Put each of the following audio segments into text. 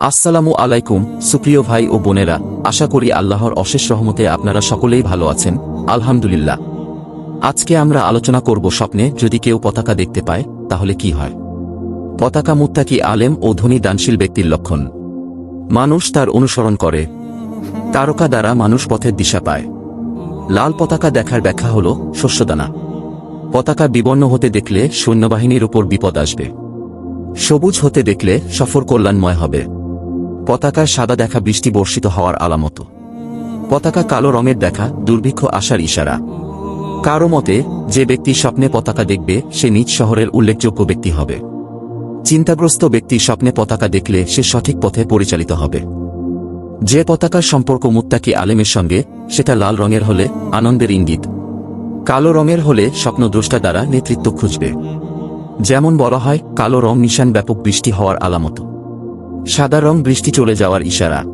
আসসালামু আলাইকুম, সুপ্রিয় ভাই ও বোনেরা, আশা করি আল্লাহর অশেষ রহমতে আপনারা সকলেই ভালো আছেন, আলহামদুলিল্লাহ। আজকে আমরা আলোচনা করব স্বপ্নে যদি কেউ পতাকা দেখতে পায়, তাহলে কি হয়? পতাকা মুত্তাকি আলেম ও ধনী দানশীল ব্যক্তির লক্ষণ। মানুষ তার অনুসরণ করে। তারকা দ্বারা মানুষ পথের দিশা পায়। লাল পতাকা দেখার ব্যাখ্যা হল শস্যদানা। পতাকা বিবর্ণ হতে দেখলে সৈন্যবাহিনীর উপর বিপদ আসবে। সবুজ হতে দেখলে সফর কল্যাণময় হবে। পতাকায় সাদা দেখা বৃষ্টি বর্ষিত হওয়ার আলামত। পতাকা কালো রঙের দেখা, দুর্ভিক্ষ আসার ইশারা। কারও মতে, যে ব্যক্তি স্বপ্নে পতাকা দেখবে, সে নিজ শহরের উল্লেখযোগ্য ব্যক্তি হবে। চিন্তাগ্রস্ত ব্যক্তি স্বপ্নে পতাকা দেখলে সে সঠিক পথে পরিচালিত হবে। যে পতাকার সম্পর্ক মুত্তাকি আলেমের সঙ্গে, সেটা লাল রঙের হলে আনন্দের ইঙ্গিত। কালো রঙের হলে স্বপ্নদ্রষ্টা দ্বারা নেতৃত্ব খুঁজবে। যেমন বলা হয়, কালো রং নিশান ব্যাপক বৃষ্টি হওয়ার আলামত। সাদা রং বৃষ্টি চলে যাওয়ার ইশারা।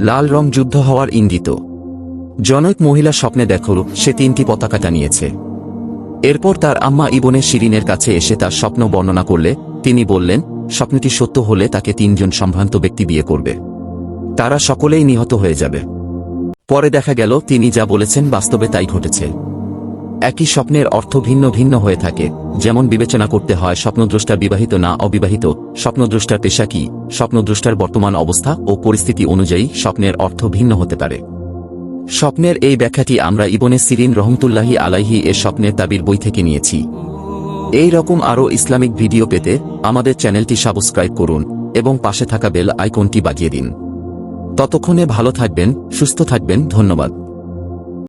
লাল রং যুদ্ধ হওয়ার ইঙ্গিত। জনক মহিলা স্বপ্নে দেখল, সে তিনটি পতাকা টানিয়েছে। এরপর তার আম্মা ইবনে শিরিনের কাছে এসে তার স্বপ্ন বর্ণনা করলে, তিনি বললেন, স্বপ্নটি সত্য হলে তাকে তিনজন সম্ভ্রান্ত ব্যক্তি বিয়ে করবে। তারা সকলেই নিহত হয়ে যাবে। পরে দেখা গেল, তিনি যা বলেছেন বাস্তবে তাই ঘটেছে। একই স্বপ্নের অর্থ ভিন্ন ভিন্ন হয়ে থাকে। যেমন বিবেচনা করতে হয়, স্বপ্নদ্রষ্টা বিবাহিত না অবিবাহিত, স্বপ্নদ্রষ্টার পেশা কি, স্বপ্নদ্রষ্টার বর্তমান অবস্থা ও পরিস্থিতি অনুযায়ী স্বপ্নের অর্থ ভিন্ন হতে পারে। স্বপ্নের এই ব্যাখ্যাটি আমরা ইবনে সিরিন রহমতুল্লাহি আলাইহি এর স্বপ্নের দাবির বই থেকে নিয়েছি। এই রকম আরও ইসলামিক ভিডিও পেতে আমাদের চ্যানেলটি সাবস্ক্রাইব করুন এবং পাশে থাকা বেল আইকনটি বাজিয়ে দিন। ততক্ষণে ভালো থাকবেন, সুস্থ থাকবেন, ধন্যবাদ।